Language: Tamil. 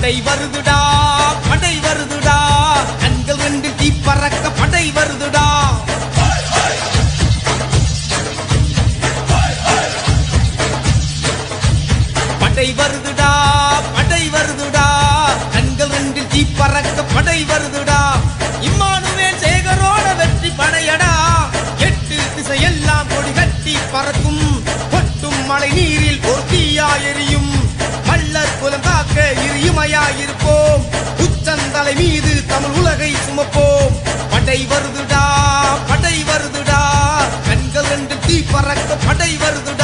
படை வருதுடா படை வருதுடா. கண்கள் ரெண்டு தீ பறக்க படை வருதுடா. படை வருதுடா படை வருதுடா. கண்கள் ரெண்டு தீ பறக்க படை வருதுடா. இம்மானுவேல் சேகரோட வெற்றி படையடா. எட்டு திசையெல்லாம் கொடி கட்டி பறக்கும். கொட்டும் மழை நீரில் ஒரு தீயா எரியும். இருப்போம் உச்சந்தலை மீது தமிழ் உலகை சுமப்போம். படை வருதுடா படை வருதுடா. கண்கள் ரெண்டு தீ பறக்க படை வருதுடா.